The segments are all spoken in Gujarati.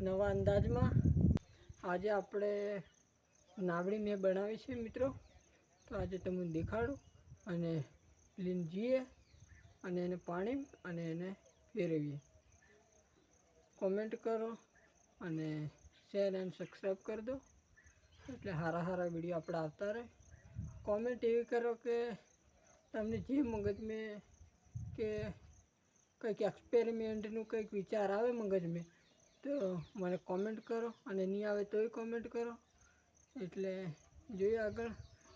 નવા અંદાજમાં. આજે આપણે નાવડી મેં બનાવી છે મિત્રો. તો આજે તમને દેખાડું અને લઈને જઈએ અને એને પાણી અને એને ફેરવીએ. કોમેન્ટ કરો અને શેર એન્ડ સબસ્ક્રાઈબ કરી દો. એટલે સારા સારા વીડિયો આપણે આવતા રહે. કોમેન્ટ એવી કરો કે તમને જે મગજમાં કે કંઈક એક્સપેરિમેન્ટનું કંઈક વિચાર આવે મગજમાં તો મને કોમેન્ટ કરો અને નહીં આવે તોય કોમેન્ટ કરો. એટલે જોઈએ આગળ.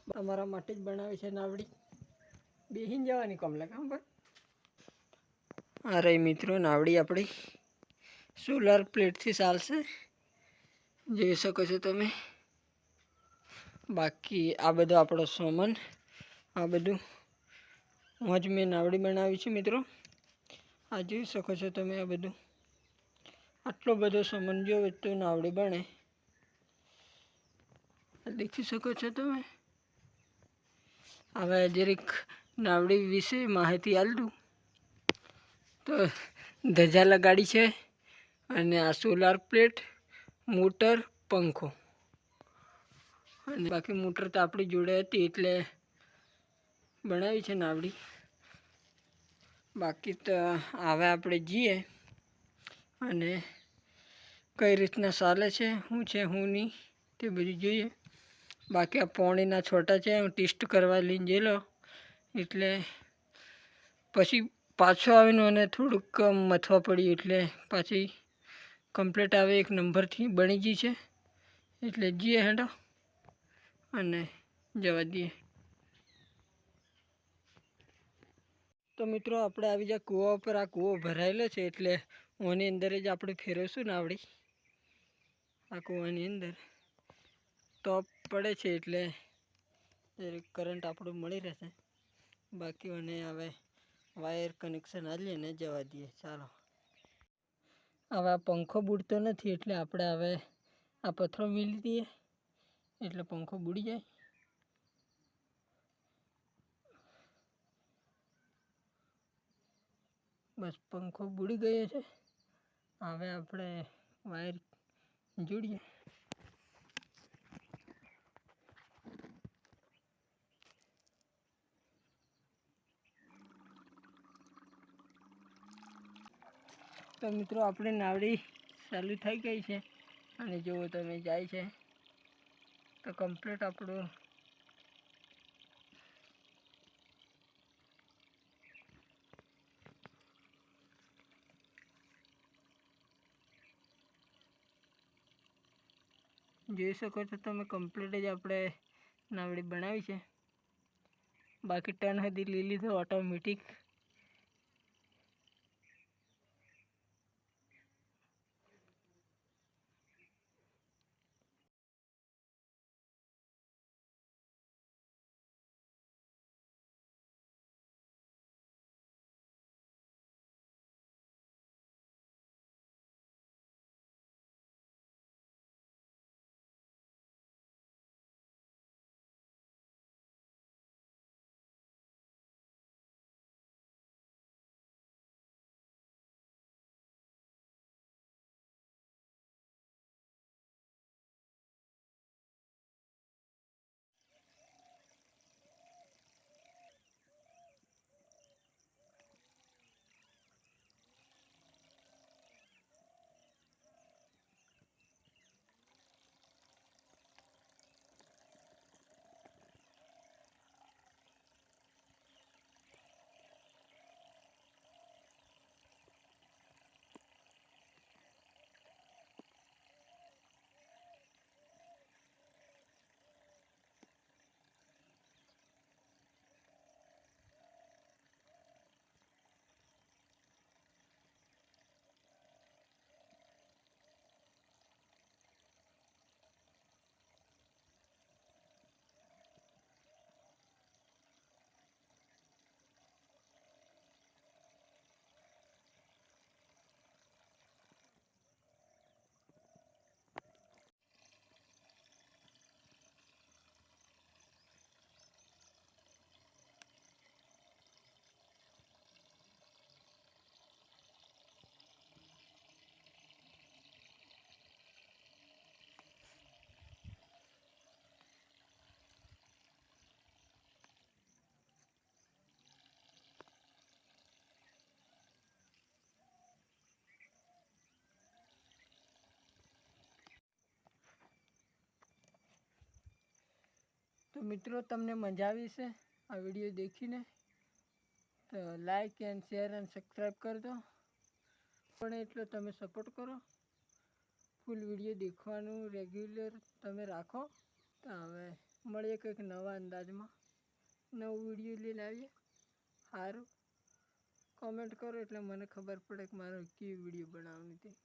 તમારા માટે જ બનાવી છે નાવડી. બેહીને જવાની કોમલા કામ પર અરે મિત્રો નાવડી આપણી. સોલાર પ્લેટથી ચાલશે. જોઈ શકો છો તમે. બાકી આ બધો આપણો સોમન, આ બધું હું જ મેં નાવડી બનાવી છે મિત્રો. આ જોઈ શકો છો તમે આ બધું. આટલો બધો સમંજો વેચતો નાવડી બને. દેખી શકો છો તમે? હવે જરીક નાવડી વિશે માહિતી આલતું તો ધજા લગાડી છે અને આ સોલાર પ્લેટ, મોટર, પંખો. અને બાકી મોટર તો આપણી જોડે હતી એટલે બનાવી છે નાવડી. બાકી તો હવે આપણે જઈએ. અને કઈ રીતના ચાલે છે, શું છે શું નહીં, તે બધું જોઈએ. બાકી આ પોણીના છોટા છે, હું ટેસ્ટ કરવા લઈને જયેલો એટલે પછી પાછો આવીને અને થોડુંક મથવા પડ્યું, એટલે પાછી કમ્પ્લીટ આવે એક નંબરથી બની ગઈ છે. એટલે જઈએ હેડો અને જવા દઈએ. તો મિત્રો, આપણે આવી જાય કૂવા ઉપર, આ કૂવો ભરાયેલો છે, એટલે ઓની અંદર જ આપણે ફેરવશું ને આવડી? આ કૂવાની અંદર. તો પડે છે એટલે કરંટ આપણું મળી રહેશે. બાકી અને હવે વાયર કનેક્શન આલીએ ને જવા દઈએ. ચાલો. હવે આ પંખો બુડતો નથી એટલે આપણે હવે આ પથ્થરો મીલી દઈએ. એટલે પંખો બુડી જાય. બસ પંખો બુડી ગયો છે. હવે આપણે વાયર જોડીએ. તો મિત્રો, આપણે નાવડી ચાલુ થઈ ગઈ છે અને જુઓ તમે જાય છે. તો કમ્પ્લીટ આપણું જોઈ શકો છો તમે કમ્પ્લીટ જ આપણે નાવડી બનાવી છે. બાકી ટર્ન હતી લીલી તો ઓટોમેટિક મિત્રો, તમને મજા આવી છે આ વીડિયો દેખીને. તો like and share and subscribe કરજો પણ એટલો તમે સપોર્ટ કરો. ફૂલ વીડિયો દેખવાનું રેગ્યુલર તમે રાખો. તો હવે મળીએ કંઈક નવા અંદાજમાં. નવું વીડિયો લઈને આવીએ. સારું કોમેન્ટ કરો એટલે મને ખબર પડે કે મારે કેવી વીડિયો બનાવવાની હતી